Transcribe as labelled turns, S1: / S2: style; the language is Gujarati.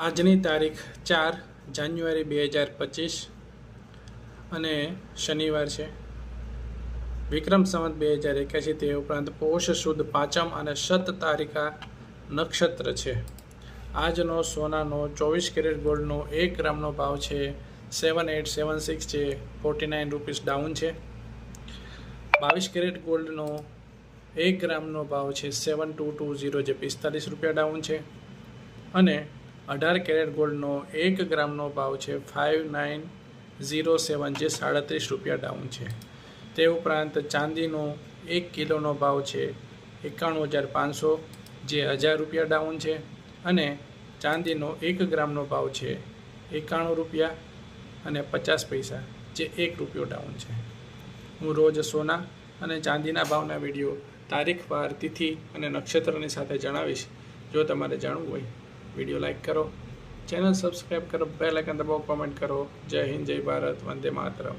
S1: આજની તારીખ ચાર જાન્યુઆરી બે હજાર પચીસ અને શનિવાર છે. વિક્રમ સંવત બે હજાર એક્યાસી, તે ઉપરાંત પોષ સુદ પાંચમ અને શત તારીખા નક્ષત્ર છે. આજનો સોનાનો ચોવીસ કેરેટ ગોલ્ડનો એક ગ્રામનો ભાવ છે. સેવન એટ સેવન સિક્સ છે ફોર્ટી નાઇન રૂપીસ ડાઉન છે. બાવીસ કેરેટ ગોલ્ડનો એક ગ્રામનો ભાવ છે. સેવન ટુ ટુ ઝીરો જે પિસ્તાલીસ રૂપિયા ડાઉન છે. અને અઢાર કેરેટ ગોલ્ડનો એક ગ્રામનો ભાવ છે. ફાઇવ નાઇન ઝીરો સેવન જે સાડત્રીસ રૂપિયા ડાઉન છે. તે ઉપરાંત ચાંદીનો એક કિલોનો ભાવ છે એકાણું હજાર પાંચસો, જે હજાર રૂપિયા ડાઉન છે. અને ચાંદીનો એક ગ્રામનો ભાવ છે એકાણું રૂપિયા અને પચાસ પૈસા, જે એક રૂપિયો ડાઉન છે. હું રોજ સોના અને ચાંદીના ભાવના વીડિયો તારીખ, વાર, તિથિ અને નક્ષત્રની સાથે જણાવીશ. જો તમારે જાણવું હોય વીડિયો લાઇક કરો. ચેનલ સબસ્ક્રાઈબ કરો, બેલ આઇકન દબાવો, કોમેન્ટ કરો. જય હિન્દ, જય ભારત, વંદે માતરમ.